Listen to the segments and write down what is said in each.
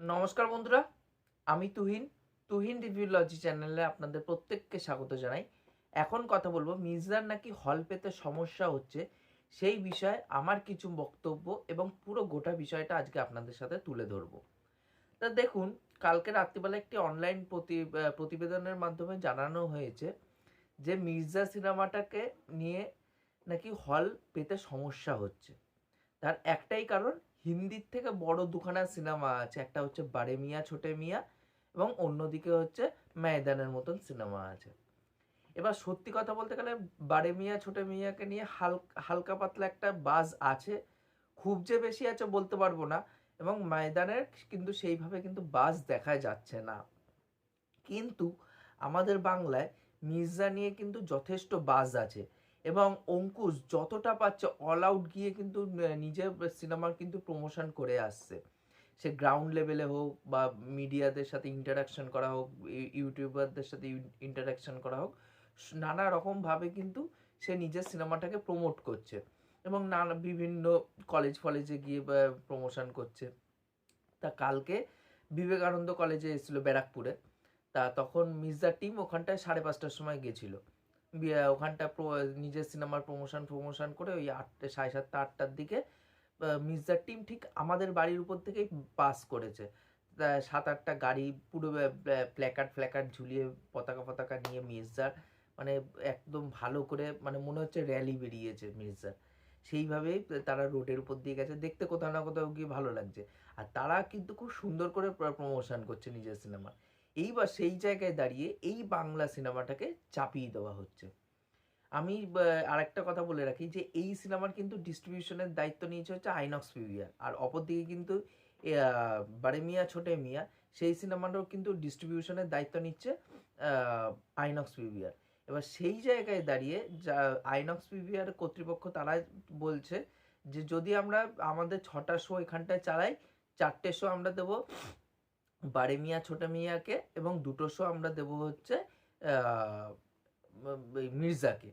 নমস্কার বন্ধুরা, আমি তুহিন। তুহিন রিভিউলজি চ্যানেলে আপনাদের প্রত্যেককে স্বাগত জানাই। এখন কথা বলব মির্জার নাকি হল পেতে সমস্যা হচ্ছে সেই বিষয়ে আমার কিছু বক্তব্য এবং পুরো গোটা বিষয়টা আজকে আপনাদের সাথে তুলে ধরবো। তা দেখুন, কালকে রাত্রিবেলা একটি অনলাইন প্রতি প্রতিবেদনের মাধ্যমে জানানো হয়েছে যে মির্জা সিনেমাটাকে নিয়ে নাকি হল পেতে সমস্যা হচ্ছে। তার একটাই কারণ হিন্দির থেকে বড় দুখানা সিনেমা আছে। একটা হচ্ছে বারে মিয়া, ছোটে মিয়া এবং অন্যদিকে হচ্ছে ময়দানের মতন সিনেমা আছে। এবার সত্যি কথা বলতে গেলে বারে মিয়া, ছোটে মিয়াকে নিয়ে হালকা হালকা পাতলা একটা বাজ আছে। খুব যে বেশি আছে বলতে পারব না এবং ময়দানের কিন্তু সেইভাবে কিন্তু বাজ দেখা যাচ্ছে না। কিন্তু আমাদের বাংলায় মির্জা নিয়ে কিন্তু যথেষ্ট বাজ আছে। এবং অঙ্কুশ যতটা পাচ্ছে অল আউট গিয়ে কিন্তু নিজের সিনেমার কিন্তু প্রমোশন করে আসছে। সে গ্রাউন্ড লেভেলে হোক বা মিডিয়াদের সাথে ইন্টারাকশন করা হোক ইউটিউবারদের সাথে ইন্টারাকশন করা হোক নানা রকমভাবে কিন্তু সে নিজের সিনেমাটাকে প্রমোট করছে এবং নানা বিভিন্ন কলেজ ফলেজে গিয়ে প্রমোশন করছে। তা কালকে বিবেকানন্দ কলেজে এসেছিল ব্যারাকপুরে। তা তখন মির্জার টিম ওখানটায় সাড়ে পাঁচটার সময় গেছিল। ওখানটা নিজের সিনেমার প্রমোশন প্রমোশন করে ওই আটটা, সাড়ে সাতটা, আটটার দিকে মির্জার টিম ঠিক আমাদের বাড়ির উপর থেকেই পাস করেছে। সাত, আটটা গাড়ি পুরো প্ল্যাকার্ড ফ্ল্যাকার্ড ঝুলিয়ে পতাকা পতাকা নিয়ে মির্জার মানে একদম ভালো করে মানে মনে হচ্ছে র্যালি বেরিয়েছে মির্জার। সেইভাবেই তারা রোডের উপর দিয়ে গেছে। দেখতে কোথাও না কোথাও গিয়ে ভালো লাগছে। আর তারা কিন্তু খুব সুন্দর করে প্রমোশন করছে নিজের সিনেমা এইবার সেই জায়গায় দাঁড়িয়ে এই বাংলা সিনেমাটাকে চাপিয়ে দেওয়া হচ্ছে। আমি আহ, আরেকটা কথা বলে রাখি যে এই সিনেমার কিন্তু ডিস্ট্রিবিউশনের দায়িত্ব নিয়েছে হচ্ছে আইনক্স পিভিআর আর অপরদিকে কিন্তু বারে মিয়া ছোটে মিয়া সেই সিনেমাটাও কিন্তু ডিস্ট্রিবিউশনের দায়িত্ব নিচ্ছে আইনক্স পিভিআর এবার সেই জায়গায় দাঁড়িয়ে যা আইনক্স পিভিআর কর্তৃপক্ষ তারা বলছে যে যদি আমরা আমাদের ছটা শো এখানটায় চালাই চারটে শো আমরা দেবো বারে মিয়া, ছোট মিয়াকে এবং দুটো শো আমরা দেবো হচ্ছে মির্জাকে।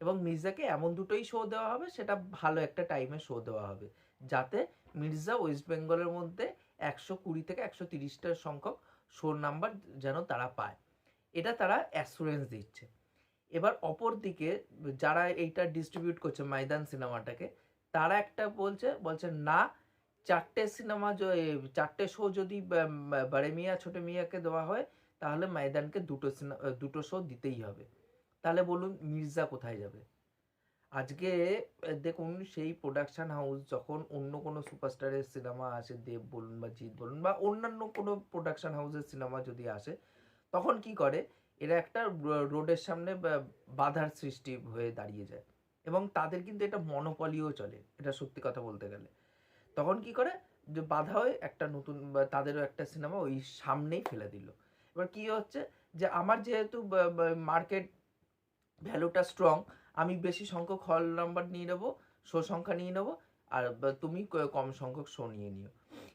এবং মির্জাকে এমন দুটোই শো দেওয়া হবে, সেটা ভালো একটা টাইমে শো দেওয়া হবে। যাতে মির্জা ওয়েস্ট বেঙ্গলের মধ্যে একশো কুড়ি থেকে একশো তিরিশটা সংখ্যক শোর নাম্বার যেন তারা পায়। এটা তারা অ্যাসুরেন্স দিচ্ছে। এবার অপর দিকে যারা এইটা ডিস্ট্রিবিউট করছে, ময়দান সিনেমাটাকে, তারা একটা বলছে বলছে, না চারটে সিনেমা চারটে শো যদি, বা- বা- বারে মিয়া, ছোট মিয়াকে দেওয়া হয়, তাহলে ময়দানকে দুটো সিনেমা দুটো শো দিতেই হবে। তাহলে বলুন মির্জা কোথায় যাবে? আজকে দেখুন, সেই প্রোডাকশান হাউস যখন অন্য কোনো সুপারস্টারের সিনেমা আসে, দেব বলুন বা জিৎ বলুন বা অন্যান্য কোনো প্রোডাকশান হাউসের সিনেমা যদি আসে, তখন কি করে? এরা একটা রোডের সামনে বাধার সৃষ্টি হয়ে দাঁড়িয়ে যায়। এবং তাদের কিন্তু এটা মনোপলিও চলে, এটা সত্যি কথা বলতে গেলে। তখন কি করে? যে বাধা হয়ে একটা নতুন তাদেরও একটা সিনেমা ওই সামনেই ফেলে দিল। এবার কি হচ্ছে যে আমার যেহেতু মার্কেট ভ্যালুটা স্ট্রং আমি বেশি সংখ্যক হল নাম্বার নিয়ে নেব শো সংখ্যা নিয়ে নেব, আর তুমি কম সংখ্যক শো নিয়ে নিও।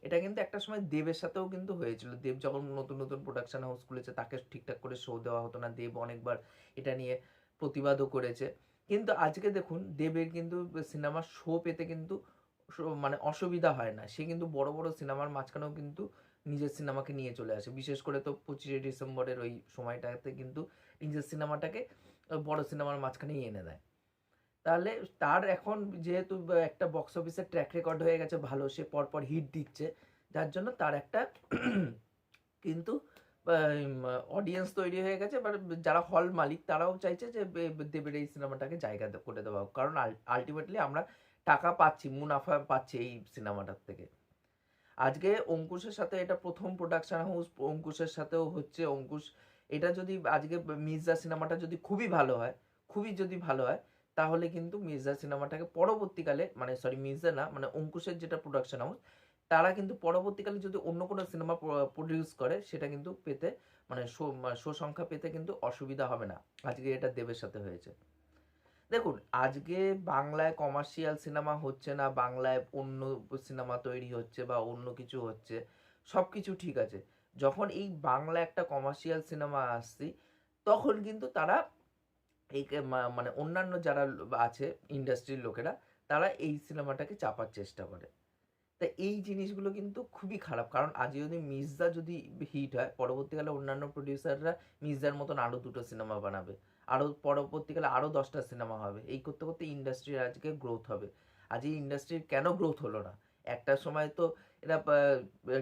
এটা কিন্তু একটা সময় দেবের সাথেও কিন্তু হয়েছিল। দেব যখন নতুন নতুন প্রোডাকশন হাউস খুলেছে, তাকে ঠিকঠাক করে শো দেওয়া হতো না। দেব অনেকবার এটা নিয়ে প্রতিবাদও করেছে। কিন্তু আজকে দেখুন, দেবের কিন্তু সিনেমার শো পেতে কিন্তু মানে অসুবিধা হয় না। সে কিন্তু বড় বড় সিনেমার মাঝখানেও কিন্তু নিজের সিনেমাকে নিয়ে চলে আসে। বিশেষ করে তো পঁচিশে ডিসেম্বরের ওই সময়টাতে কিন্তু নিজের সিনেমাটাকে বড় সিনেমার মাঝখানেই এনে দেয়। তাহলে তার এখন যেহেতু একটা বক্স অফিসের ট্র্যাক রেকর্ড হয়ে গেছে ভালো, সে পরপর হিট দিচ্ছে। যার জন্য তার একটা কিন্তু অডিয়েন্স তৈরি হয়ে গেছে। এবার যারা হল মালিক, তারাও চাইছে যে দেবের এই সিনেমাটাকে জায়গা করে দেওয়া হোক। কারণ আলটিমেটলি আমরা টাকা পাচ্ছি, মুনাফা পাচ্ছি এই সিনেমাটার থেকে। আজকে অঙ্কুশের সাথে এটা প্রথম প্রোডাকশন হাউস অঙ্কুশের সাথেও হচ্ছে অঙ্কুশ, এটা যদি আজকে মির্জা সিনেমাটা যদি খুবই ভালো হয়, খুবই যদি ভালো হয়, তাহলে কিন্তু মির্জা সিনেমাটাকে পরবর্তীকালে মানে সরি মির্জা না মানে অঙ্কুশের যেটা প্রোডাকশন হাউস তারা কিন্তু পরবর্তীকালে যদি অন্য কোনো সিনেমা প্রডিউস করে, সেটা কিন্তু পেতে মানে শো শো সংখ্যা পেতে কিন্তু অসুবিধা হবে না। আজকে এটা দেবের সাথে হয়েছে। দেখুন, আজকে বাংলায় কমার্শিয়াল সিনেমা হচ্ছে না, বাংলায় অন্য সিনেমা তৈরি হচ্ছে বা অন্য কিছু হচ্ছে সব কিছু ঠিক আছে। যখন এই বাংলা একটা কমার্শিয়াল সিনেমা আসছি, তখন কিন্তু তারা এই মানে অন্যান্য যারা আছে ইন্ডাস্ট্রির লোকেরা, তারা এই সিনেমাটাকে চাপার চেষ্টা করে। তা এই জিনিসগুলো কিন্তু খুবই খারাপ। কারণ আজ যদি মির্জা যদি হিট হয়, পরবর্তীকালে অন্যান্য প্রডিউসাররা মির্জার মতন আরও দুটো সিনেমা বানাবে। আরও পরবর্তীকালে আরও দশটা সিনেমা হবে। এই করতে করতে ইন্ডাস্ট্রির আজকে গ্রোথ হবে। আজ এই ইন্ডাস্ট্রির কেন গ্রোথ হলো না? একটা সময় তো এরা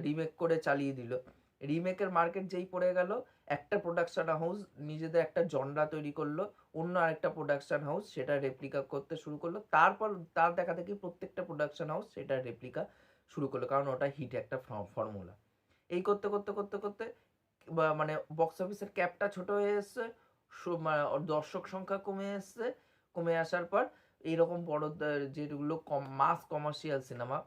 রিমেক করে চালিয়ে দিল। রিমেকের মার্কেট যেই পড়ে গেল, একটা প্রোডাকশন হাউস নিজেদের একটা জনরা তৈরি করল, অন্য আরেকটা প্রোডাকশন হাউস সেটা রেপ্লিকা করতে শুরু করল। তারপর তার দেখা দেখি প্রত্যেকটা প্রোডাকশন হাউস সেটা রেপ্লিকা শুরু করল, কারণ ওটা হিট একটা ফর্মুলা এই করতে করতে করতে করতে মানে বক্স অফিসের ক্যাপটা ছোট হয়ে এসছে। দর্শক সংখ্যা কমে এসছে। কমে আসার পর এইরকম বড় যেগুলো কম মাস কমার্শিয়াল সিনেমা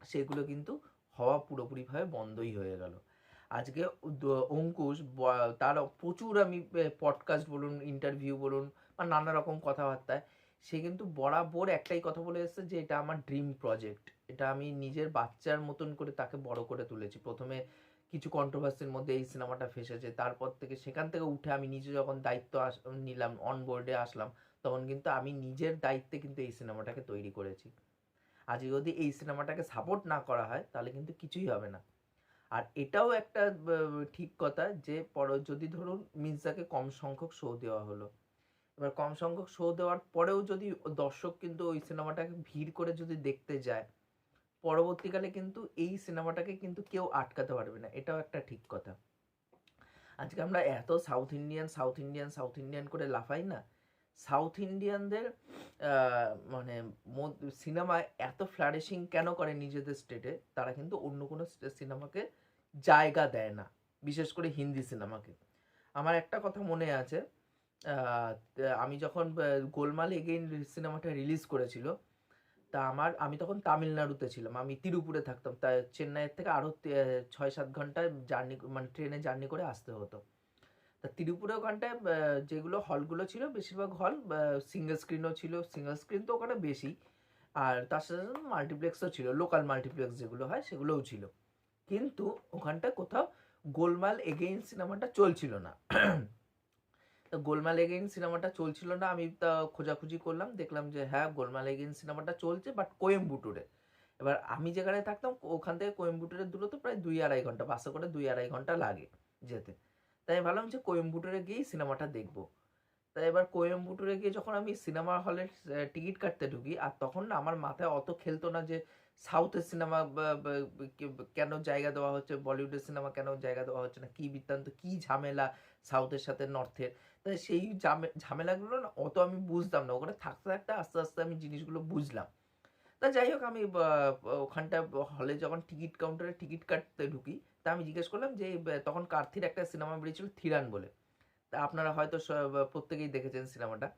সেগুলো কিন্তু হওয়া পুরোপুরিভাবে বন্ধই হয়ে গেল। আজকে অঙ্কুশ তার প্রচুর আমি পডকাস্ট বলুন ইন্টারভিউ বলুন বা নানা রকম কথাবার্তায়, সে কিন্তু বরাবর একটাই কথা বলে এসেছে যে এটা আমার ড্রিম প্রজেক্ট এটা আমি নিজের বাচ্চার মতন করে তাকে বড় করে তুলেছি। প্রথমে কিছু কন্ট্রোভার্সির মধ্যে এই সিনেমাটা ফেসেছে। তারপর থেকে সেখান থেকে উঠে আমি নিজে যখন দায়িত্ব আস- নিলাম অন বোর্ডে আসলাম, তখন কিন্তু আমি নিজের দায়িত্বে কিন্তু এই সিনেমাটাকে তৈরি করেছি। আজ যদি এই সিনেমাটাকে সাপোর্ট না করা হয়, তাহলে কিন্তু কিছুই হবে না। আর এটাও একটা ঠিক কথা যে, পর, যদি ধরুন মির্জাকে কম সংখ্যক শো দেওয়া হলো। এবার কম সংখ্যক শো দেওয়ার পরেও যদি দর্শক কিন্তু ওই সিনেমাটাকে ভিড় করে যদি দেখতে যায় পরবর্তীকালে কিন্তু এই সিনেমাটাকে কিন্তু কেউ আটকাতে পারবে না, এটাও একটা ঠিক কথা। আজকে আমরা এত south Indian south Indian south Indian করে লাফাই না, সাউথ ইন্ডিয়ানদের মানে সিনেমায় এত ফ্লারিশিং কেন করে নিজেদের স্টেটে তারা কিন্তু অন্য কোনো সিনেমাকে জায়গা দেয় না, বিশেষ করে হিন্দি সিনেমাকে। আমার একটা কথা মনে আছে আমি যখন গোলমাল এগেইন সিনেমাটা রিলিজ করেছিল তা আমার, আমি তখন তামিলনাড়ুতে ছিলাম। আমি তিরুপুরে থাকতাম। তা চেন্নাইয়ের থেকে আরও ছয় সাত ঘণ্টা জার্নি মানে ট্রেনে জার্নি করে আসতে হতো। তা তিরুপুরে ওখানটায় যেগুলো হলগুলো ছিল, বেশিরভাগ হল সিঙ্গেল স্ক্রিনও ছিল। সিঙ্গেল স্ক্রিন তো ওখানে বেশি। আর তার সাথে সাথে মাল্টিপ্লেক্সও ছিল। লোকাল মাল্টিপ্লেক্স যেগুলো হয়, সেগুলোও ছিল। কিন্তু ওখানটায় কোথাও গোলমাল এগেইন সিনেমাটা চলছিল না। গোলমাল এগেইন সিনেমাটা চলছিল না, আমি তা খোঁজাখুঁজি করলাম, দেখলাম যে হ্যাঁ গোলমাল এগেইন সিনেমাটা চলছে বাট কোয়েম্বুটুরে। এবার আমি যেখানে থাকতাম, ওখান থেকে কোয়েম্বুটুরের দূরত্ব প্রায় দুই আড়াই ঘণ্টা, বাসে করে দুই আড়াই ঘণ্টা লাগে যেতে। তাই ভাবলাম যে কোয়েম্বুটুরে গিয়েই সিনেমাটা দেখব। তাই এবার কোয়েম্বুটুরে গিয়ে যখন আমি সিনেমা হলের টিকিট কাটতে ঢুকি, আর তখন না আমার মাথায় অত খেলতো না যে সাউথের সিনেমা কেন জায়গা দেওয়া হচ্ছে, বলিউডের সিনেমা কেন জায়গা দেওয়া হচ্ছে না, কি বৃত্তান্ত, কি ঝামেলা সাউথের সাথে নর্থের। সেই ঝামে- ঝামেলাগুলো না অত আমি বুঝতাম না। ওখানে থাকতে থাকতে আস্তে আস্তে আমি জিনিসগুলো বুঝলাম। তা যাই হোক, আমি ওখানটা হলে যখন টিকিট কাউন্টারে টিকিট কাটতে ঢুকি, তা আমি জিজ্ঞেস করলাম যে তখন কার্থির একটা সিনেমা বেরিয়েছিল? থিরান বলে। তা আপনারা হয়তো প্রত্যেকেই দেখেছেন সিনেমাটা।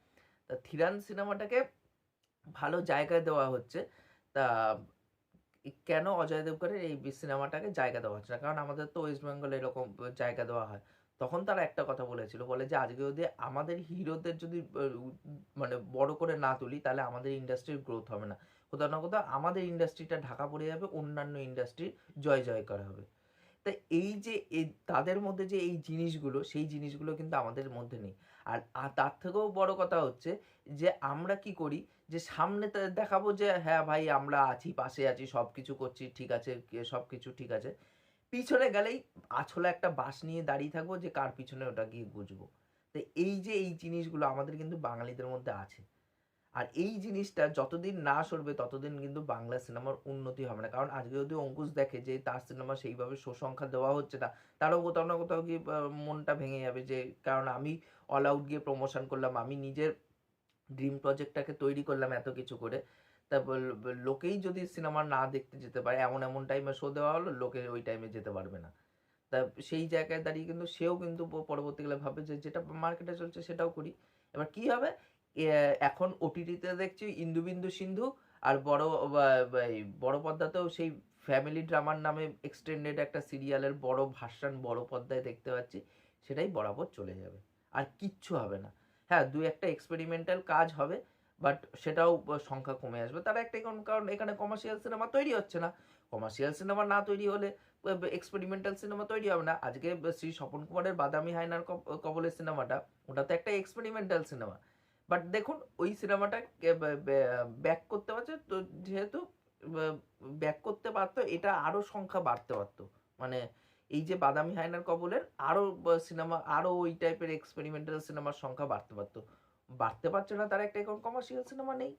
তা থিরান সিনেমাটাকে ভালো জায়গায় দেওয়া হচ্ছে। তা কেন অজয় দেবগনের এই সিনেমাটাকে জায়গা দেওয়া হচ্ছে না? কারণ আমাদের তো ওয়েস্ট বেঙ্গলে এরকম জায়গা দেওয়া হয়। তখন তারা একটা কথা বলেছিল, বলে যে আজকে যদি আমাদের হিরোদের যদি মানে বড় করে না তুলি, তাহলে আমাদের ইন্ডাস্ট্রির গ্রোথ হবে না। কোথাও না কোথাও আমাদের ইন্ডাস্ট্রিটা ঢাকা পড়ে যাবে, অন্যান্য ইন্ডাস্ট্রির জয় জয় করা হবে। তা এই যে তাদের মধ্যে যে এই জিনিসগুলো, সেই জিনিসগুলো কিন্তু আমাদের মধ্যে নেই। আর তার থেকেও বড় কথা হচ্ছে যে, আমরা কি করি যে, সামনে দেখাবো যে হ্যাঁ ভাই, আমরা আছি, পাশে আছি সব কিছু করছি, ঠিক আছে সব কিছু ঠিক আছে। পিছনে গেলেই আছলা একটা বাস নিয়ে দাঁড়িয়ে থাকব যে কার পিছনে ওটা গিয়ে গুজবো। তো এই যে এই জিনিসগুলো আমাদের কিন্তু বাঙালিদের মধ্যে আছে। আর এই জিনিসটা যতদিন না সরবে ততদিন কিন্তু বাংলা সিনেমার উন্নতি হবে না। কারণ আজকে যদি অঙ্কুশ দেখে যে তার সিনেমা সেইভাবে সুসংখ্যা দেওয়া হচ্ছে না, তারও কোথাও না কোথাও গিয়ে মনটা ভেঙে যাবে যে, কারণ আমি অল আউট গিয়ে প্রমোশন করলাম, আমি নিজের ড্রিম প্রজেক্টটাকে তৈরি করলাম এত কিছু করে। তা বল- বল- লোকেই যদি সিনেমা না দেখতে যেতে পারে, এমন এমন টাইমে শো দেওয়া হলো, লোকে ওই টাইমে যেতে পারবে না। তা সেই জায়গায় দাঁড়িয়ে কিন্তু সেও কিন্তু পরবর্তীকালে ভাবে যে, যেটা মার্কেটে চলছে সেটাও করি। এবার কি হবে? এখন ওটিটিতে দেখছি ইন্দুবিন্দু সিন্ধু আর বড় বড় পর্দাতেও সেই ফ্যামিলি ড্রামার নামে এক্সটেন্ডেড একটা সিরিয়ালের বড় ভার্সান বড় পর্দায় দেখতে পাচ্ছি, সেটাই বরাবর চলে যাবে। আর কিচ্ছু হবে না। হ্যাঁ দু একটা এক্সপেরিমেন্টাল কাজ হবে বাট সেটাও সংখ্যা কমে আসবে। তার একটা কারণ এখানে কমার্শিয়াল সিনেমা তৈরি হচ্ছে না। কমার্শিয়াল সিনেমা না তৈরি হলে এক্সপেরিমেন্টাল সিনেমা তৈরি হবে না। আজকে শ্রী স্বপন কুমারের বাদামি হায়নার কবলের সিনেমাটা ওটা তো একটা এক্সপেরিমেন্টাল সিনেমা বাট দেখুন, ওই সিনেমাটা ব্যাক করতে পারছে, তো যেহেতু ব্যাক করতে পারতো, এটা আরও সংখ্যা বাড়তে পারতো। মানে এই যে বাদামি হায়নার কবলের আরও সিনেমা আরও ওই টাইপের এক্সপেরিমেন্টাল সিনেমার সংখ্যা বাড়তে পারতো। বাড়তে পারছে না, তার একটা এখন কমার্শিয়াল সিনেমা নেই।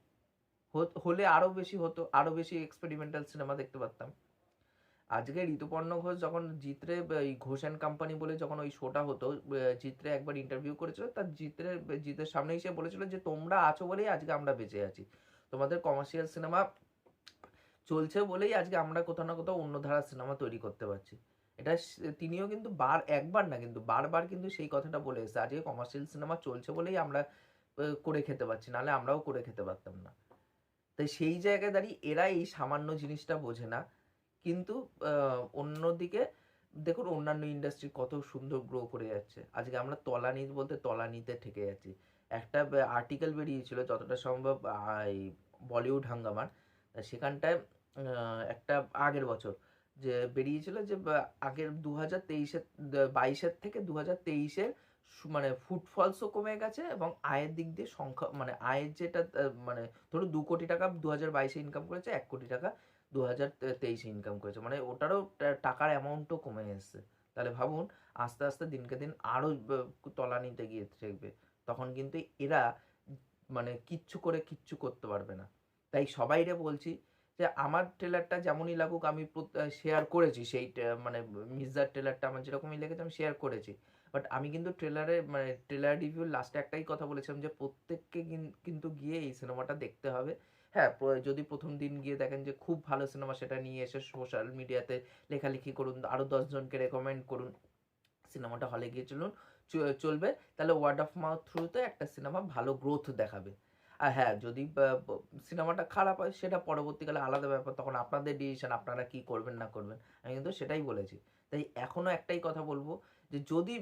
হলে আরও বেশি হতো, আরও বেশি এক্সপেরিমেন্টাল সিনেমা দেখতে পারতাম। আজকে ঋতুপর্ণ ঘোষ যখন জিত্রে, এই ঘোষ অ্যান্ড কোম্পানি বলে যখন ওই শোটা হতো জিত্রে একবার ইন্টারভিউ করেছিল, তার জিত্রে, জিতের সামনে এসে বলেছিল যে, তোমরা আছো বলেই আজকে আমরা বেঁচে আছি। তোমাদের কমার্শিয়াল সিনেমা চলছে বলেই আজকে আমরা কোথাও না কোথাও অন্য ধারার সিনেমা তৈরি করতে পারছি। এটা তিনিও কিন্তু বার, একবার না কিন্তু বারবার কিন্তু সেই কথাটা বলে এসেছে। আজকে কমার্শিয়াল সিনেমা চলছে বলেই আমরা করে খেতে পারছি, নাহলে আমরাও করে খেতে পারতাম না। তাই সেই জায়গায় দাঁড়িয়ে এরা এই সামান্য জিনিসটা বোঝে না। কিন্তু অন্যদিকে দেখুন, অন্যান্য ইন্ডাস্ট্রি কত সুন্দর গ্রো করে যাচ্ছে। আজকে আমরা তলানি বলতে তলানিতে ঠেকে যাচ্ছি। একটা আর্টিকেল বেরিয়েছিল যতটা সম্ভব এই বলিউড হাঙ্গামার। সেখানটায় একটা আগের বছর যে বেরিয়েছিল যে আগের দু হাজার তেইশের, বাইশের থেকে দু হাজার তেইশের মানে ফুটফলসও কমে গেছে এবং আয়ের দিক দিয়ে সংখ্যা মানে আয়ের যেটা মানে ধরো দু কোটি টাকা দু হাজার বাইশে ইনকাম করেছে, এক কোটি টাকা দু হাজার তেইশে ইনকাম করেছে। মানে ওটারও টাকার অ্যামাউন্টও কমে এসছে। তাহলে ভাবুন, আস্তে আস্তে দিনকে দিন আরও তলানিতে গিয়ে থাকবে। তখন কিন্তু এরা মানে কিচ্ছু করে কিচ্ছু করতে পারবে না। তাই সবাইরে বলছি যে, আমার ট্রেলারটা যেমনই লাগুক, আমি শেয়ার করেছি, সেই মানে মির্জার ট্রেলারটা আমার যেরকমই লেগেছে, আমি শেয়ার করেছি। বাট আমি কিন্তু ট্রেলারে মানে ট্রেলার রিভিউ লাস্টে একটাই কথা বলেছিলাম যে প্রত্যেককে কিন- কিন্তু গিয়ে এই সিনেমাটা দেখতে হবে। হ্যাঁ যদি প্রথম দিন গিয়ে দেখেন যে খুব ভালো সিনেমা সেটা নিয়ে এসে সোশ্যাল মিডিয়াতে লেখালেখি করুন আরও দশজনকে রেকমেন্ড করুন সিনেমাটা হলে গিয়ে চলুন চলবে, তাহলে ওয়ার্ড অফ মাউথ থ্রুতে একটা সিনেমা ভালো গ্রোথ দেখাবে। আর হ্যাঁ যদি সিনেমাটা খারাপ হয়, সেটা পরবর্তীকালে আলাদা ব্যাপার, তখন আপনাদের ডিসিশন আপনারা কি করবেন, না করবেন, আমি কিন্তু সেটাই বলেছি। তাই এখনও একটাই কথা বলব যে যদি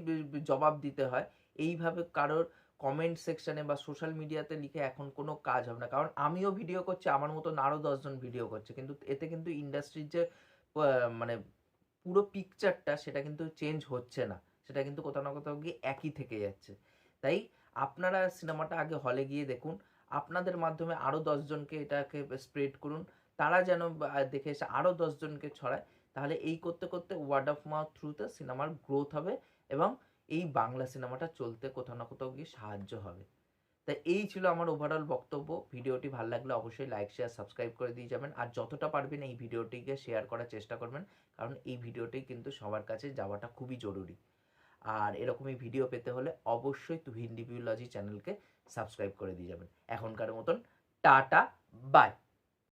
জবাব দিতে হয়, এইভাবে কারোর কমেন্ট সেকশানে বা সোশ্যাল মিডিয়াতে লিখে এখন কোনো কাজ হবে না। কারণ আমিও ভিডিও করছি, আমার মতন আরও দশজন ভিডিও করছে। কিন্তু এতে কিন্তু ইন্ডাস্ট্রির যে মানে পুরো পিকচারটা সেটা কিন্তু চেঞ্জ হচ্ছে না। সেটা কিন্তু কোথাও না কোথাও গিয়ে একই থেকে যাচ্ছে। তাই আপনারা সিনেমাটা আগে হলে গিয়ে দেখুন। আপনাদের মাধ্যমে আরও দশজনকে এটাকে স্প্রেড করুন। তারা যেন দেখে এসে আরও দশজনকে ছড়ায়। তাহলে এই করতে করতে ওয়ার্ড অফ মাউথ থ্রুতে সিনেমার গ্রোথ হবে এবং এই বাংলা সিনেমাটা চলতে কোথাও না কোথাও গিয়ে সাহায্য হবে। তাই এই ছিল আমার ওভারঅল বক্তব্য। ভিডিওটি ভালো লাগলে অবশ্যই লাইক শেয়ার সাবস্ক্রাইব করে দিয়ে যাবেন। আর যতটা পারবেন এই ভিডিওটিকে শেয়ার করার চেষ্টা করবেন, কারণ এই ভিডিওটি কিন্তু সবার কাছে যাওয়াটা খুবই জরুরি। আর এরকমই ভিডিও পেতে হলে অবশ্যই রিভিউলজি চ্যানেলকে সাবস্ক্রাইব করে দিয়ে যাবেন। এখনকার মতন টাটা বাই